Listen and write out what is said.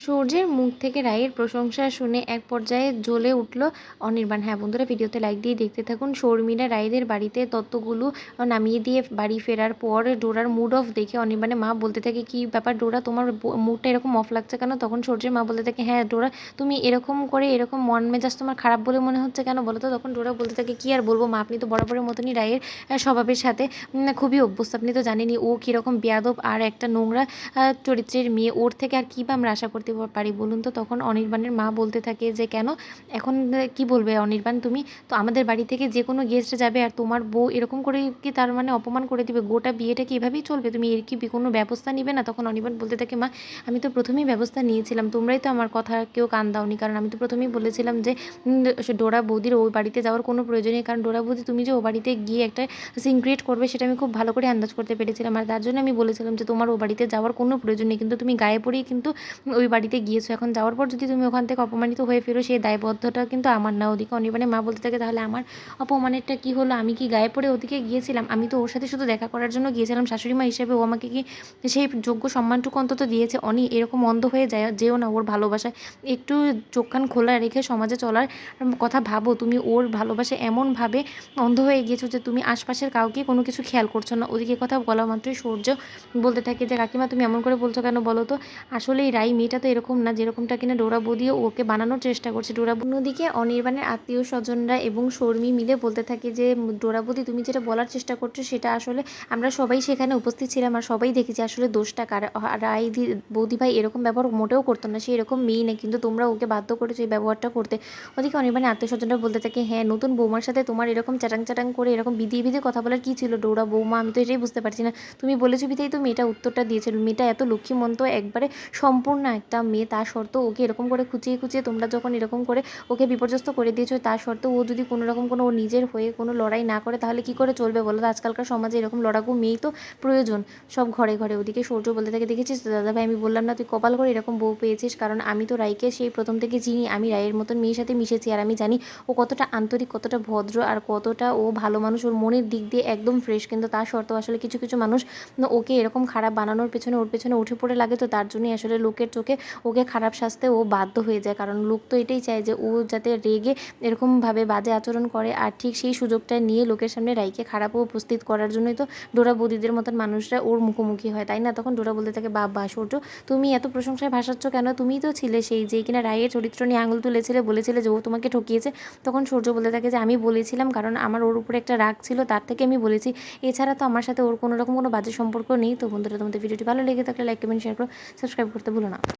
সূর্যের মুখ থেকে রায়ের প্রশংসা শুনে এক পর্যায়ে জ্বলে উঠল অনির্বাণ। হ্যাঁ বন্ধুরা, ভিডিওতে লাইক দিয়ে দেখতে থাকুন। শর্মিলা রায়দের বাড়িতে তত্ত্বগুলো নামিয়ে দিয়ে বাড়ি ফেরার পর ডোরার মুড অফ দেখে অনির্বাণের মা বলতে থাকে, কি ব্যাপার ডোরা, তোমার মুডটা এরকম অফ লাগছে কেন? তখন সূর্যের মা বলতে থাকে হ্যাঁ ডোরা, তুমি এরকম করে এরকম মন মেজাজ তোমার খারাপ বলে মনে হচ্ছে কেন বলো তো? তখন ডোরা বলতে থাকে, কি আর বলব মা, আপনি তো বরাবরের মতনই রায়ের স্বভাবের সাথে খুবই অভ্যস্ত। আপনি তো জানেনই ও কীরকম বেয়াদব আর একটা নোংরা চরিত্রের মেয়ে। ওর থেকে আর কী বা আমরা আশা করতে পারি বলুন তো? তখন অনির্বাণের মা বলতে থাকে যে, কেন? এখন কি বলবে অনির্বাণ তুমি? তো আমাদের বাড়ি থেকে যে কোনো গেস্ট যাবে আর তোমার বউ এরকম করে কি তার মানে অপমান করে দিবে? গোটা বিয়েটা কি এভাবেই চলবে? তুমি এর কি কোনো ব্যবস্থা নিবে না? তখন অনির্বাণ বলতে থাকে, মা, আমি তো প্রথমেই ব্যবস্থা নিয়েছিলাম। তোমরাই তো আমার কথা কেউ কান দাওনি। কারণ আমি তো প্রথমেই বলেছিলাম যে ডোরা বৌদির ওই বাড়িতে যাওয়ার কোনো প্রয়োজন নেই। কারণ ডোরা বৌদি তুমি যে ও বাড়িতে গিয়ে একটা সিন ক্রিয়েট করবে, সেটা আমি খুব ভালো করে আন্দাজ করতে পেরেছিলাম। আর তার জন্য আমি বলেছিলাম যে, তোমার ও বাড়িতে যাওয়ার কোনো প্রয়োজন নেই। কিন্তু তুমি গায়ে পড়েই কিন্তু ওই বাড়িতে গিয়েছো, এখন যাওয়ার পর যদি তুমি ওখান থেকে অপমানিত হয়ে ফেরো, সেই দায়বদ্ধতা কিন্তু আমার না। ওদিকে অনির্বাণে মা বলতে থাকে, তাহলে আমার অপমানেরটা কি হলো? আমি কি গায়ে পড়ে ওদিকে গিয়েছিলাম? আমি তো ওর সাথে শুধু দেখা করার জন্য গিয়েছিলাম। শাশুড়ি মা হিসেবে ও আমাকে কি সেই যোগ্য সম্মানটুকু অন্তত দিয়েছে? অনি এরকম অন্ধ হয়ে যায়, যেও না ওর ভালোবাসায়। একটু চোখখান খোলা রেখে সমাজে চলার কথা ভাবো, তুমি ওর ভালোবাসে এমনভাবে অন্ধ হয়ে গিয়েছো যে তুমি আশপাশের কাউকে কোনো কিছু খেয়াল করছ না। ওদিকে কথা বলা মাত্রই সূর্য বলতে থাকে যে, কাকিমা, তুমি এমন করে বলছো কেন বলো তো? আসলে এই রাই মেয়েটা তো এরকম না, যেরকমটা কিনা ডোরা বদিয়ে ওকে বানানোর চেষ্টা করছে। ডোরা অন্যদিকে অনির্বাণের আত্মীয় স্বজনরা এবং শর্মী মিলে বলতে থাকে যে, ডোরা বদি, তুমি যেটা বলার চেষ্টা করছ সেটা আসলে আমরা সবাই সেখানে উপস্থিত ছিলাম আর সবাই দেখেছি আসলে দোষটা কার। দি- বৌদি ভাই এরকম ব্যবহার মোটেও করতো না, সে এরকম মেয়ে না কিন্তু তোমরা ওকে বাধ্য করেছ এই ব্যবহারটা করতে। ওদিকে অনির্বাণের আত্মীয় স্বজনরা বলতে থাকে হ্যাঁ নতুন বৌমার সাথে তোমার এরকম চ্যাটাং চ্যাটাং করে এরকম বিধিয়ে বিধিয়ে কথা বলার কী ছিল? ডোরা বৌমা, আমি তো এটাই বুঝতে পারছি না। তুমি বলেছ বিধাই তো মেয়েটা উত্তরটা দিয়েছিল মেয়েটা এত লক্ষ্মীমন্ত, একবারে সম্পূর্ণ একটা মেয়ে তা সত্ত্বেও ওকে এরকম করে খুঁচিয়ে খুঁচিয়ে তোমরা যখন এরকম করে ওকে বিপর্যস্ত করে দিয়েছ তা সত্ত্বেও ও যদি কোনো রকম কোনো ও নিজের হয়ে কোনো লড়াই না করে, তাহলে কি করে চলবে বলো? আজকালকার সমাজে এরকম লড়াকু মেয়েই তো প্রয়োজন। সব ঘরে ঘরে ওদিকে সূর্য বলতে থাকে, দেখেছিস তো দাদা ভাই, আমি বললাম না তুই কপাল করে এরকম বউ পেয়েছিস? কারণ আমি তো রায়কে সেই প্রথম থেকে চিনি, আমি রায়ের মতন মেয়ের সাথে মিশেছি আর আমি জানি ও কতটা আন্তরিক, কতটা ভদ্র আর কতটা ও ভালো মানুষ। ওর মনের দিক দিয়ে একদম ফ্রেশ, কিন্তু তা সত্ত্বেও আসলে কিছু কিছু মানুষ ওকে এরকম খারাপ বানানোর পেছনে, ওর পেছনে উঠে পড়ে লাগে। তো তার জন্যই আসলে লোকের চোখে ওকে খারাপ শাস্তে ও বাধ্য হয়ে যায়। কারণ লোক তো এটাই চায় যে ও যাতে রেগে এরকমভাবে বাজে আচরণ করে। আর ঠিক সেই সুযোগটা নিয়ে লোকের সামনে রাইকে খারাপ উপস্থিত করার জন্যই তো ডোরা বৌদিদের মতন মানুষরা ওর মুখোমুখি হয়, তাই না? তখন ডোরা বলতে থাকে বাবা সূর্য তুমি এত প্রশংসায় ভাসাচ্ছ কেন? তুমি তো ছিলে সেই যে কিনা রায়ের চরিত্র নিয়ে আঙুল তুলেছিলে, বলেছিলে যে ও তোমাকে ঠকিয়েছে। তখন সূর্য বলতে থাকে যে, আমি বলেছিলাম, কারণ আমার ওর উপরে একটা রাগ ছিল, তার থেকে আমি বলেছি। এছাড়া তো আমার সাথে ওর কোনো রকম কোনো বাজে সম্পর্ক নেই। তো বন্ধুরা, তোমাদের ভিডিওটি ভালো লেগে থাকলে লাইক কমেন্ট শেয়ার করো। সাবস্ক্রাইব করতে ভুলো না।